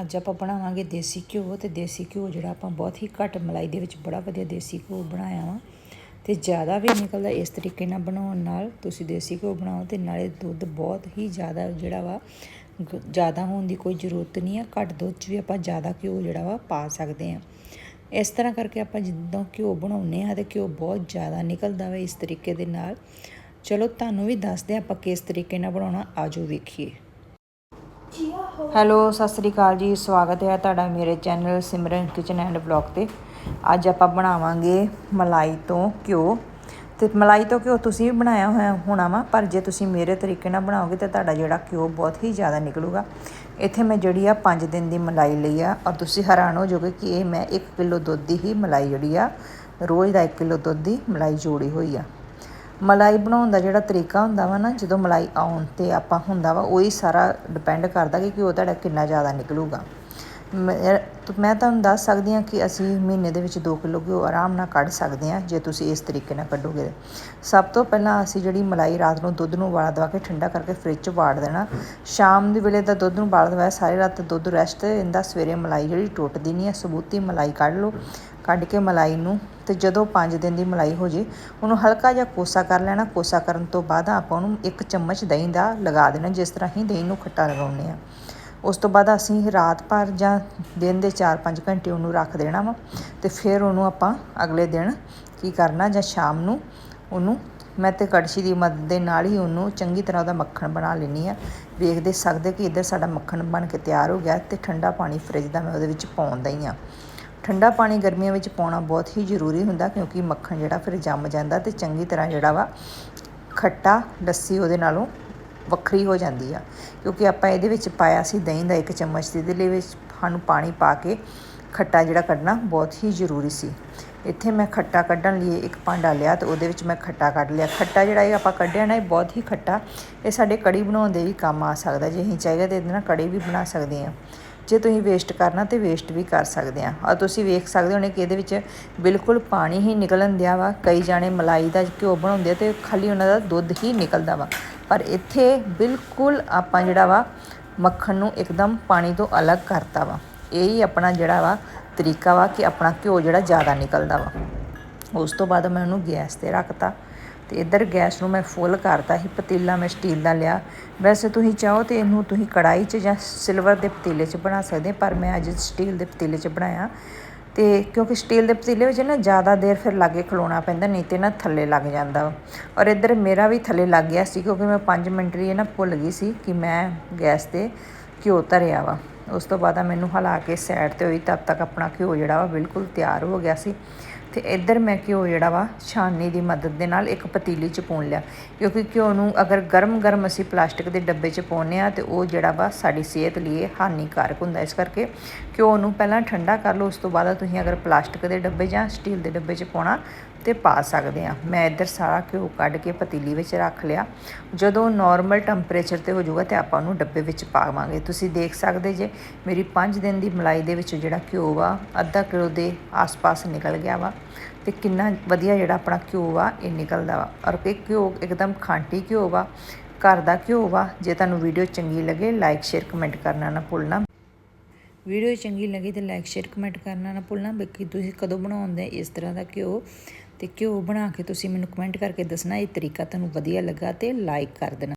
ਅੱਜ ਆਪਾਂ ਬਣਾਵਾਂਗੇ ਦੇਸੀ ਘਿਓ ਤੇ ਦੇਸੀ ਘਿਓ ਜਿਹੜਾ ਆਪਾਂ ਬਹੁਤ ਹੀ ਘੱਟ ਮਲਾਈ ਦੇ ਵਿੱਚ ਬੜਾ ਵਧੀਆ ਦੇਸੀ ਘਿਓ ਬਣਾਇਆ ਵਾ। ਤੇ ਜ਼ਿਆਦਾ ਵੀ ਨਿਕਲਦਾ ਇਸ ਤਰੀਕੇ ਨਾਲ ਬਣਾਉਣ ਨਾਲ ਤੁਸੀਂ ਦੇਸੀ ਘਿਓ ਬਣਾਓ ਤੇ ਨਾਲੇ ਦੁੱਧ ਬਹੁਤ ਹੀ ਜ਼ਿਆਦਾ ਜਿਹੜਾ ਵਾ ਜ਼ਿਆਦਾ ਹੋਣ ਦੀ ਕੋਈ ਜ਼ਰੂਰਤ ਨਹੀਂ ਆ। ਘੱਟ ਦੁੱਧ 'ਚ ਵੀ ਆਪਾਂ ਜ਼ਿਆਦਾ ਘਿਓ ਜਿਹੜਾ ਵਾ ਪਾ ਸਕਦੇ ਆ। ਇਸ ਤਰ੍ਹਾਂ ਕਰਕੇ ਆਪਾਂ ਜਿੱਦਾਂ ਘਿਓ ਬਣਾਉਂਦੇ ਆ ਤੇ ਘਿਓ ਬਹੁਤ ਜ਼ਿਆਦਾ ਨਿਕਲਦਾ ਵਾ ਇਸ ਤਰੀਕੇ ਦੇ ਨਾਲ। ਚਲੋ ਤੁਹਾਨੂੰ ਵੀ ਦੱਸਦੇ ਆ ਆਪਾਂ ਕਿਸ ਤਰੀਕੇ ਨਾਲ ਬਣਾਉਣਾ, ਆਜੋ ਵੇਖੀਏ। ਹੈਲੋ, ਸਤਿ ਸ੍ਰੀ ਅਕਾਲ ਜੀ। ਸਵਾਗਤ ਹੈ ਤੁਹਾਡਾ ਮੇਰੇ channel Simran kitchen and blog ਤੇ। ਅੱਜ ਆਪਾਂ ਬਣਾਵਾਂਗੇ ਮਲਾਈ ਤੋਂ ਘਿਓ। ਤੇ ਮਲਾਈ ਤੋਂ ਘਿਓ ਤੁਸੀਂ ਵੀ ਬਣਾਇਆ ਹੋਇਆ ਹੋਣਾ ਵਾ, ਪਰ ਜੇ ਤੁਸੀਂ ਮੇਰੇ ਤਰੀਕੇ ਨਾਲ ਬਣਾਓਗੇ ਤਾਂ ਤੁਹਾਡਾ ਜਿਹੜਾ ਘਿਓ ਬਹੁਤ ਹੀ ਜ਼ਿਆਦਾ ਨਿਕਲੂਗਾ। ਇੱਥੇ ਮੈਂ ਜਿਹੜੀ ਆ 5 ਦਿਨ ਦੀ ਮਲਾਈ ਲਈ ਆ ਔਰ ਤੁਸੀਂ ਹੈਰਾਨ ਹੋ ਜਾਓਗੇ ਕਿ ਇਹ ਮੈਂ 1 ਕਿਲੋ ਦੁੱਧ ਦੀ ਹੀ ਮਲਾਈ ਜਿਹੜੀ ਆ, ਰੋਜ਼ ਦਾ 1 ਕਿਲੋ ਦੁੱਧ ਦੀ ਮਲਾਈ ਜੋੜੀ ਹੋਈ ਆ। ਮਲਾਈ ਬਣਾਉਣ ਦਾ ਜਿਹੜਾ ਤਰੀਕਾ ਹੁੰਦਾ ਵਾ ਨਾ, ਜਦੋਂ ਮਲਾਈ ਆਉਣ ਤੇ ਆਪਾਂ ਹੁੰਦਾ ਵਾ, ਉਹੀ ਸਾਰਾ ਡਿਪੈਂਡ ਕਰਦਾ ਕਿ ਘਿਓ ਤੁਹਾਡਾ ਕਿੰਨਾ ਜ਼ਿਆਦਾ ਨਿਕਲੂਗਾ। ਮੈਂ ਤੁਹਾਨੂੰ ਦੱਸ ਸਕਦੀ ਹਾਂ ਕਿ ਅਸੀਂ ਮਹੀਨੇ ਦੇ ਵਿੱਚ 2 ਕਿਲੋ ਘਿਓ ਆਰਾਮ ਨਾਲ ਕੱਢ ਸਕਦੇ ਹਾਂ, ਜੇ ਤੁਸੀਂ ਇਸ ਤਰੀਕੇ ਨਾਲ ਕੱਢੋਗੇ। ਸਭ ਤੋਂ ਪਹਿਲਾਂ ਅਸੀਂ ਜਿਹੜੀ ਮਲਾਈ ਰਾਤ ਨੂੰ ਦੁੱਧ ਨੂੰ ਉਬਾਲਾ ਦਵਾ ਕੇ ਠੰਡਾ ਕਰਕੇ ਫ੍ਰਿਜ 'ਚ ਵਾੜ ਦੇਣਾ। ਸ਼ਾਮ ਦੇ ਵੇਲੇ ਤਾਂ ਦੁੱਧ ਨੂੰ ਉਬਾਲ ਦਵਾਇਆ, ਸਾਰੀ ਰਾਤ ਦੁੱਧ ਰੈਸਟ ਇਹਦਾ ਸਵੇਰੇ ਮਲਾਈ ਜਿਹੜੀ ਟੁੱਟਦੀ ਨਹੀਂ ਹੈ, ਸਬੂਤੀ ਮਲਾਈ ਕੱਢ ਲਓ। ਕੱਢ ਕੇ ਮਲਾਈ ਨੂੰ ਤੇ ਜਦੋਂ 5 ਦਿਨ ਦੀ ਮਲਾਈ ਹੋ ਜੇ, ਉਹਨੂੰ ਹਲਕਾ ਜਿਹਾ ਕੋਸਾ ਕਰ ਲੈਣਾ। ਕੋਸਾ ਕਰਨ ਤੋਂ ਬਾਅਦ ਆਪਾਂ ਉਹਨੂੰ ਇੱਕ ਚਮਚ ਦਹੀਂ ਦਾ ਲਗਾ ਦੇਣਾ, ਜਿਸ ਤਰ੍ਹਾਂ ਹੀ ਦਹੀਂ ਨੂੰ ਖੱਟਾ ਲਗਾਉਂਦੇ ਆ ਉਸ ਤੋਂ ਬਾਅਦ ਅਸੀਂ ਰਾਤ ਭਰ ਜਾਂ ਦਿਨ ਦੇ 4-5 ਘੰਟੇ ਉਹਨੂੰ ਰੱਖ ਦੇਣਾ ਵਾ ਤੇ ਫਿਰ ਉਹਨੂੰ ਆਪਾਂ ਅਗਲੇ ਦਿਨ ਕੀ ਕਰਨਾ ਜਾਂ ਸ਼ਾਮ ਨੂੰ ਉਹਨੂੰ ਮੈਂ ਤੇ ਕੜਛੀ ਦੀ ਮਦਦ ਦੇ ਨਾਲ ਹੀ ਉਹਨੂੰ ਚੰਗੀ ਤਰ੍ਹਾਂ ਉਹਦਾ ਮੱਖਣ ਬਣਾ ਲੈਣੀ ਆ ਵੇਖਦੇ ਸਕਦੇ ਕਿ ਇੱਧਰ ਸਾਡਾ ਮੱਖਣ ਬਣ ਕੇ ਤਿਆਰ ਹੋ ਗਿਆ ਤੇ ਠੰਡਾ ਪਾਣੀ ਫ੍ਰਿਜ ਦਾ ਮੈਂ ਉਹਦੇ ਵਿੱਚ ਪਾਉਂਦਾ ਹੀ। ਆ ਠੰਡਾ ਪਾਣੀ ਗਰਮੀਆਂ ਵਿੱਚ ਪਾਉਣਾ ਬਹੁਤ ਹੀ ਜ਼ਰੂਰੀ ਹੁੰਦਾ ਕਿਉਂਕਿ ਮੱਖਣ ਜਿਹੜਾ ਫਿਰ ਜੰਮ ਜਾਂਦਾ ਤੇ ਚੰਗੀ ਤਰ੍ਹਾਂ ਜਿਹੜਾ ਵਾ ਖੱਟਾ ਲੱਸੀ ਉਹਦੇ ਨਾਲੋਂ ਵੱਖਰੀ ਹੋ ਜਾਂਦੀ ਆ। ਕਿਉਂਕਿ ਆਪਾਂ ਇਹਦੇ ਵਿੱਚ ਪਾਇਆ ਸੀ ਦਹੀਂ ਦਾ ਇੱਕ ਚਮਚ ਤੇ ਇਹਦੇ ਲਈ ਵਿੱਚ ਸਾਨੂੰ ਪਾਣੀ ਪਾ ਕੇ ਖੱਟਾ ਜਿਹੜਾ ਕੱਢਣਾ ਬਹੁਤ ਹੀ ਜ਼ਰੂਰੀ ਸੀ। ਇੱਥੇ ਮੈਂ ਖੱਟਾ ਕੱਢਣ ਲਈ ਇੱਕ ਭਾਂਡਾ ਲਿਆ ਤੇ ਉਹਦੇ ਵਿੱਚ ਮੈਂ ਖੱਟਾ ਕੱਢ ਲਿਆ। ਖੱਟਾ ਜਿਹੜਾ ਇਹ ਆਪਾਂ ਕੱਢਿਆ ਨਾ, ਇਹ ਬਹੁਤ ਹੀ ਖੱਟਾ, ਇਹ ਸਾਡੇ ਕੜੀ ਬਣਾਉਣ ਦੇ ਵੀ ਕੰਮ ਆ ਸਕਦਾ ਜੇ ਅਸੀਂ ਚਾਹੀਦਾ ਤਾਂ ਇਹਦੇ ਨਾਲ ਕੜੀ ਵੀ ਬਣਾ ਸਕਦੇ ਹਾਂ। ਜੇ ਤੁਸੀਂ ਵੇਸਟ ਕਰਨਾ ਤੇ ਵੇਸਟ ਵੀ ਕਰ ਸਕਦੇ ਆ। ਔਰ ਤੁਸੀਂ ਵੇਖ ਸਕਦੇ ਹੋ ਹੋਣੇ ਕਿ ਇਹਦੇ ਵਿੱਚ ਬਿਲਕੁਲ ਪਾਣੀ ਹੀ ਨਿਕਲਣ ਦਿਆ ਵਾ। ਕਈ ਜਾਣੇ ਮਲਾਈ ਦਾ ਘਿਓ ਬਣਾਉਂਦੇ ਤੇ ਖਾਲੀ ਉਹਨਾਂ ਦਾ ਦੁੱਧ ਹੀ ਨਿਕਲਦਾ ਵਾ। ਪਰ ਇੱਥੇ ਬਿਲਕੁਲ ਆਪਾਂ ਜਿਹੜਾ ਵਾ, ਮੱਖਣ ਨੂੰ ਇੱਕਦਮ ਪਾਣੀ ਤੋਂ ਅਲੱਗ ਕਰਤਾ ਵਾ। ਇਹ ਹੀ ਆਪਣਾ ਜਿਹੜਾ ਵਾ ਤਰੀਕਾ ਵਾ ਕਿ ਆਪਣਾ ਘਿਓ ਜਿਹੜਾ ਜ਼ਿਆਦਾ ਨਿਕਲਦਾ ਵਾ। ਉਸ ਤੋਂ ਬਾਅਦ ਮੈਂ ਉਹਨੂੰ ਗੈਸ ਤੇ ਰੱਖਤਾ। ਤੇ ਇੱਧਰ ਗੈਸ ਨੂੰ ਮੈਂ ਫੁੱਲ ਕਰਤਾ ਸੀ, ਪਤੀਲਾ ਮੈਂ ਸਟੀਲ ਦਾ ਲਿਆ। ਵੈਸੇ ਤੁਸੀਂ ਚਾਹੋ ਤੇ ਇਹਨੂੰ ਤੁਸੀਂ ਕੜਾਈ 'ਚ ਜਾਂ ਸਿਲਵਰ ਦੇ ਪਤੀਲੇ 'ਚ ਬਣਾ ਸਕਦੇ ਪਰ ਮੈਂ ਅੱਜ ਸਟੀਲ ਦੇ ਪਤੀਲੇ 'ਚ ਬਣਾਇਆ। ਤੇ ਕਿਉਂਕਿ ਸਟੀਲ ਦੇ ਪਤੀਲੇ ਵਿੱਚ ਨਾ ਜ਼ਿਆਦਾ ਦੇਰ ਫਿਰ ਲਾਗੇ ਖਲੋਣਾ ਪੈਂਦਾ, ਨਹੀਂ ਤੇ ਨਾ ਥੱਲੇ ਲੱਗ ਜਾਂਦਾ। ਵਾ। ਔਰ ਇੱਧਰ ਮੇਰਾ ਵੀ ਥੱਲੇ ਲੱਗ ਗਿਆ ਸੀ, ਕਿਉਂਕਿ ਮੈਂ 5 ਮਿੰਟ ਲਈ ਇਹ ਨਾ ਭੁੱਲ ਗਈ ਸੀ ਕਿ ਮੈਂ ਗੈਸ ਤੇ ਘਿਓ ਧਰਿਆ ਵਾ। ਉਸ ਤੋਂ ਬਾਅਦ ਮੈਨੂੰ ਹਿਲਾ ਕੇ ਸਾਈਡ ਤੇ ਹੋਈ, ਤਦ ਤੱਕ ਆਪਣਾ ਘਿਓ ਜਿਹੜਾ ਵਾ ਬਿਲਕੁਲ ਤਿਆਰ ਹੋ ਗਿਆ ਸੀ। ਤੇ ਇੱਧਰ ਮੈਂ ਘਿਓ ਜਿਹੜਾ ਵਾ ਛਾਨਣੀ ਦੀ ਮਦਦ ਦੇ ਨਾਲ ਇੱਕ ਪਤੀਲੀ 'ਚ ਪਾਉਣ ਲਿਆ। ਕਿਉਂਕਿ ਘਿਓ ਨੂੰ ਅਗਰ ਗਰਮ-ਗਰਮ ਅਸੀਂ ਪਲਾਸਟਿਕ ਦੇ ਡੱਬੇ 'ਚ ਪਾਉਂਦੇ ਆ ਤੇ ਉਹ ਜਿਹੜਾ ਵਾ ਸਾਡੀ ਸਿਹਤ ਲਈ ਹਾਨੀਕਾਰਕ ਹੁੰਦਾ ਇਸ ਕਰਕੇ ਘਿਓ ਨੂੰ ਪਹਿਲਾਂ ਠੰਡਾ ਕਰ ਲਓ, ਉਸ ਤੋਂ ਬਾਅਦ ਤੁਸੀਂ ਅਗਰ ਪਲਾਸਟਿਕ ਦੇ ਡੱਬੇ ਜਾਂ ਸਟੀਲ ਦੇ ਡੱਬੇ 'ਚ ਪਾਉਣਾ ਤੇ ਪਾ ਸਕਦੇ ਆ ਮੈਂ ਇੱਧਰ ਸਾਰਾ ਘਿਓ ਕੱਢ ਕੇ ਪਤੀਲੀ ਵਿੱਚ ਰੱਖ ਲਿਆ। ਜਦੋਂ ਨਾਰਮਲ ਟੈਂਪਰੇਚਰ ਤੇ ਹੋ ਜਾਊਗਾ ਤੇ ਆਪਾਂ ਉਹਨੂੰ ਡੱਬੇ ਵਿੱਚ ਪਾਵਾਂਗੇ। ਤੁਸੀਂ ਦੇਖ ਸਕਦੇ ਜੇ ਮੇਰੀ 5 ਦਿਨ ਦੀ ਮਲਾਈ ਦੇ ਵਿੱਚ ਜਿਹੜਾ ਘਿਓ ਵਾ, ਅੱਧਾ ਕਿਲੋ ਦੇ ਆਸ-ਪਾਸ ਨਿਕਲ ਗਿਆ ਵਾ। ਤੇ ਕਿੰਨਾ ਵਧੀਆ ਜਿਹੜਾ ਆਪਣਾ ਘਿਓ ਵਾ, ਇਹ ਨਿਕਲਦਾ ਵਾ। ਔਰ ਇਹ ਘਿਓ ਇੱਕਦਮ ਖਾਂਟੀ ਘਿਓ ਵਾ, ਘਰ ਦਾ ਘਿਓ ਵਾ। ਜੇ ਤੁਹਾਨੂੰ ਵੀਡੀਓ ਚੰਗੀ ਲੱਗੇ ਲਾਈਕ ਸ਼ੇਅਰ ਕਮੈਂਟ ਕਰਨਾ ਨਾ ਭੁੱਲਣਾ। ਵੀਡੀਓ ਚੰਗੀ ਲੱਗੀ ਤੇ ਲਾਈਕ ਸ਼ੇਅਰ ਕਮੈਂਟ ਕਰਨਾ ਨਾ ਭੁੱਲਣਾ। ਬਾਕੀ ਤੁਸੀਂ ਕਦੋਂ ਬਣਾਉਂਦੇ, ਇਸ ਤਰ੍ਹਾਂ ਦਾ ਘਿਓ। ਤੇ ਘਿਓ ਬਣਾ ਕੇ ਤੁਸੀਂ ਮੈਨੂੰ ਕਮੈਂਟ ਕਰਕੇ ਦੱਸਣਾ, ਇਹ ਤਰੀਕਾ ਤੁਹਾਨੂੰ ਵਧੀਆ ਲੱਗਾ ਤੇ ਲਾਈਕ ਕਰ ਦੇਣਾ।